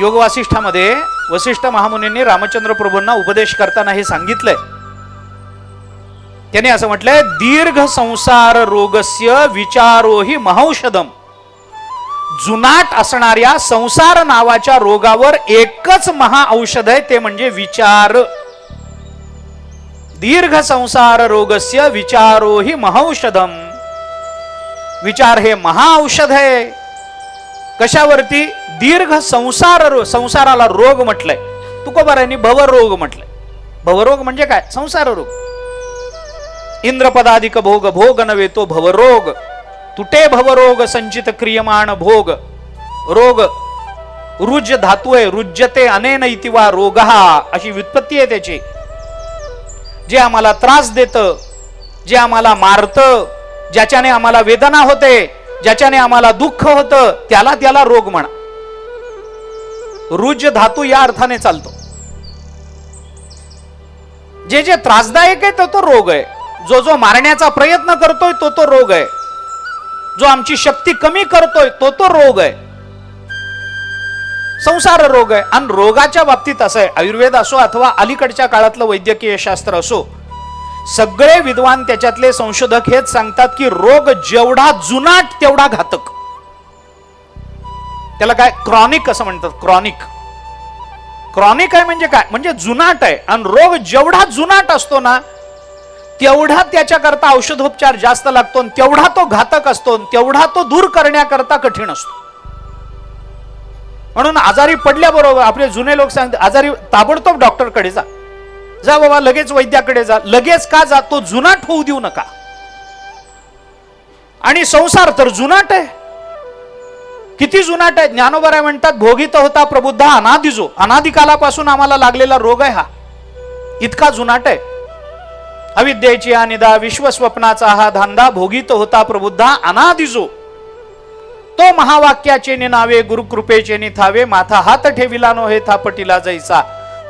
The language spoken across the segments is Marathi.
योग वासिष्ठामध्ये वसिष्ठ महामुनींनी रामचंद्र प्रभूंना उपदेश करताना हे सांगितलंय. त्याने असं म्हटलंय दीर्घ संसार रोगस्य विचारोही महौषधम. जुनाट असणाऱ्या संसार नावाच्या रोगावर एकच महाऔषध आहे ते म्हणजे विचार. दीर्घ संसार रोगस्य विचारोही महौषधम. विचार हे महाऔषध आहे. कशावरती? दीर्घ संसार रो संसाराला रोग म्हटलंय. तुकोबारांनी भवरोग म्हटलंय. भवरोग म्हणजे काय? संसार रोग. इंद्रपदाधिक भोग भोग नव्हे तो भवरोग. तुटे भवरोग संचित क्रियमाण भोग. रोग. रुज धातू आहे रुज्यते अनेन इतिवा रोग अशी व्युत्पत्ती आहे त्याची. जे आम्हाला त्रास देतं जे आम्हाला मारतं ज्याच्याने आम्हाला वेदना होते ज्याच्याने आम्हाला दुःख होतं त्याला त्याला रोग म्हणा. रुज धातू या अर्थाने चालतो. जे जे त्रासदायक आहे तो तो रोग आहे. जो जो मारण्याचा प्रयत्न करतोय तो तो रोग आहे. जो आमची शक्ती कमी करतोय तो तो रोग आहे. संसार रोग आहे. आणि रोगाच्या बाबतीत असं आहे. आयुर्वेद असो अथवा अलीकडच्या काळातलं वैद्यकीय शास्त्र असो सगळे विद्वान त्याच्यातले संशोधक हेच सांगतात की रोग जेवढा जुनाट तेवढा घातक. त्याला काय? क्रॉनिक असं म्हणतात क्रॉनिक. क्रॉनिक आहे म्हणजे काय? म्हणजे जुनाट आहे. आणि रोग जेवढा जुनाट असतो ना तेवढा त्याच्याकरता औषधोपचार जास्त लागतो आणि तेवढा तो घातक असतो आणि तेवढा तो दूर करण्याकरता कठीण असतो. म्हणून आजारी पडल्याबरोबर आपले जुने लोक सांगतात आजारी ताबडतोब डॉक्टरकडे जा. जा बाबा लगेच वैद्याकडे जा. लगेच का जा तो जुनाट होऊ देऊ नका. आणि संसार तर जुनाट आहे. किती जुनाट आहे? ज्ञानोबराय म्हणतात भोगीत होता प्रबुद्ध अनादिजो. अनादिकालापासून आम्हाला लागलेला रोग आहे हा. इतका जुनाट आहे. अविद्येची अनिदा विश्वस्वप्नाचा हा धांदा भोगीत होता प्रबुद्धा अनादिजो. तो महावाक्याचे नावे गुरुकृपेचे निथावे माथा हात ठेविला नो हे थापटीला जायचा.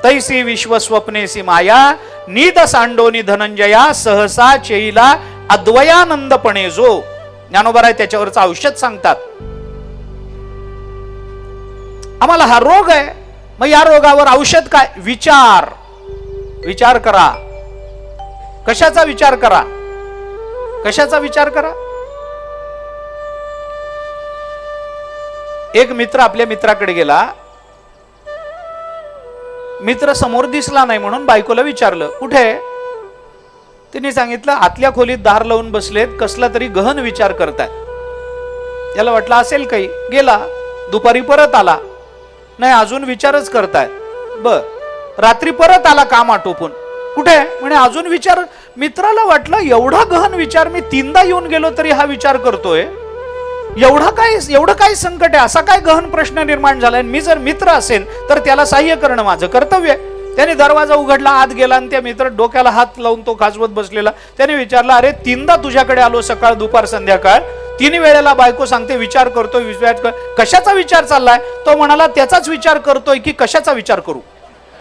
तैसी विश्वस्वप्नेसी माया नीत सांडोनी धनंजया सहसा चेईला अद्वयानंदपणे जो. ज्ञानोबराय त्याच्यावरचं औषध सांगतात. आम्हाला हा रोग आहे. मग या रोगावर औषध काय? विचार. विचार करा. कशाचा विचार करा? कशाचा विचार करा? एक मित्र आपल्या मित्राकडे गेला. मित्र समोर दिसला नाही म्हणून बायकोला विचारलं कुठे? आहे? तिने सांगितलं आतल्या खोलीत दार लावून बसलेत कसला तरी गहन विचार करतायत याला वाटलं असेल काही. गेला. दुपारी परत आला. नाही अजून विचारच करतायत. बर. रात्री परत आला काम आटोपून. कुठे? म्हणे अजून विचार. मित्राला वाटलं एवढा गहन विचार मी तीनदा येऊन गेलो तरी हा विचार करतोय. एवढा काय एवढं काय संकट आहे? असा काय गहन प्रश्न निर्माण झालाय मी जर मित्र असेल तर त्याला सहाय्य करणं माझं कर्तव्य आहे. त्याने दरवाजा उघडला आत गेला आणि त्या मित्र डोक्याला हात लावून तो खाजवत बसलेला. त्याने विचारला अरे तीनदा तुझ्याकडे आलो सकाळ दुपार संध्याकाळ. तीन वेळेला बायको सांगते विचार करतोय विचार कर. कशाचा विचार चाललाय? तो म्हणाला त्याचाच विचार करतोय की कशाचा विचार करू?